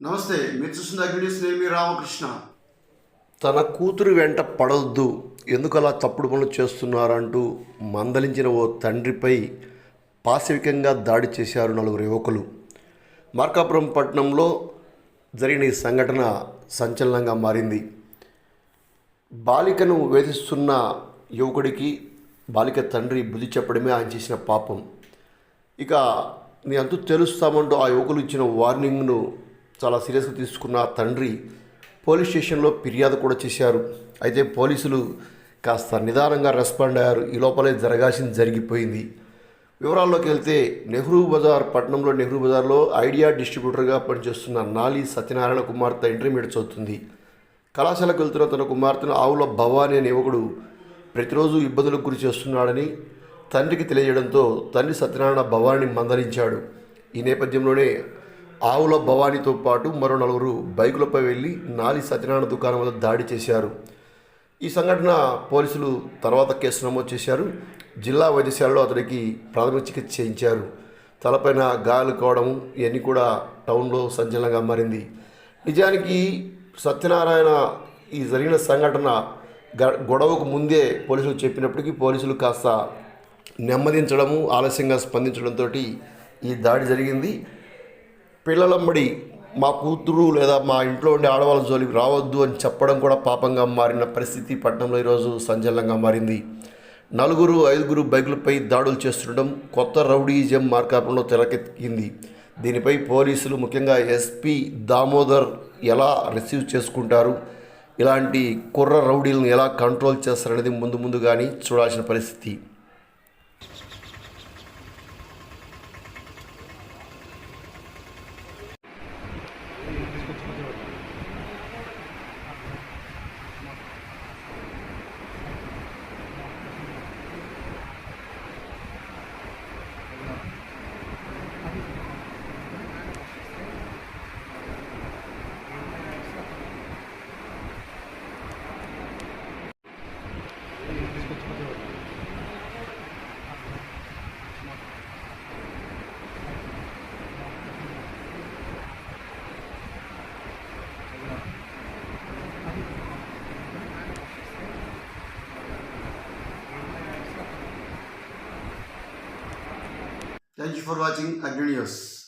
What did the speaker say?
నమస్తే మీరు చూస్తున్న మీ రామకృష్ణ. తన కూతురు వెంట పడవద్దు ఎందుకు అలా తప్పుడు పనులు చేస్తున్నారంటూ మందలించిన ఓ తండ్రిపై పాశవికంగా దాడి చేశారు నలుగురు యువకులు. మార్కాపురం పట్టణంలో జరిగిన ఈ సంఘటన సంచలనంగా మారింది. బాలికను వేధిస్తున్న యువకుడికి బాలిక తండ్రి బుద్ధి చెప్పడమే ఆయన చేసిన పాపం. ఇక నీ అంతు తెలుస్తామంటూ ఆ యువకులు ఇచ్చిన వార్నింగ్ను చాలా సీరియస్గా తీసుకున్న ఆ తండ్రి పోలీస్ స్టేషన్లో ఫిర్యాదు కూడా చేశారు. అయితే పోలీసులు కాస్త నిదానంగా రెస్పాండ్ అయ్యారు. ఈ లోపలే జరగాల్సింది జరిగిపోయింది. వివరాల్లోకి వెళ్తే నెహ్రూ బజార్ పట్టణంలో నెహ్రూ బజార్లో ఐడియా డిస్ట్రిబ్యూటర్గా పనిచేస్తున్న నాలి సత్యనారాయణ కుమార్తె ఇంటర్మీడియట్ చదువుతుంది. కళాశాలకు వెళ్తున్న తన కుమార్తెను ఆవుల భవానీ అనే యువకుడు ప్రతిరోజు ఇబ్బందులకు గురి చేస్తున్నాడని తండ్రికి తెలియజేయడంతో తండ్రి సత్యనారాయణ భవానీని మందలించాడు. ఈ నేపథ్యంలోనే ఆవుల భవానీతో పాటు మరో నలుగురు బైకులపై వెళ్ళి నాలి సత్యనారాయణ దుకాణం వద్ద దాడి చేశారు. ఈ సంఘటన పోలీసులు తర్వాత కేసు నమోదు చేశారు. జిల్లా వైద్యశాలలో అతనికి ప్రాథమిక చికిత్స చేయించారు. తలపైన గాయాలు కావడం ఇవన్నీ కూడా టౌన్లో సంచలనంగా మారింది. నిజానికి సత్యనారాయణ ఈ జరిగిన సంఘటన గ- గొడవకు ముందే పోలీసులు చెప్పినప్పటికీ పోలీసులు కాస్త నెమ్మదించడము ఆలస్యంగా స్పందించడంతో ఈ దాడి జరిగింది. పిల్లలమ్మడి మా కూతురు లేదా మా ఇంట్లో ఉండే ఆడవాళ్ళ జోలికి రావద్దు అని చెప్పడం కూడా పాపంగా మారిన పరిస్థితి పట్టణంలో ఈరోజు సంచలనంగా మారింది. నలుగురు ఐదుగురు బైకులపై దాడులు చేస్తుండడం కొత్త రౌడీజం మార్కాపంలో తెరకెక్కింది. దీనిపై పోలీసులు ముఖ్యంగా ఎస్పీ దామోదర్ ఎలా రిసీవ్ చేసుకుంటారు? ఇలాంటి కుర్ర రౌడీలను ఎలా కంట్రోల్ చేస్తారనేది ముందు ముందు కానీ చూడాల్సిన పరిస్థితి. Thank you for watching Agnus. News.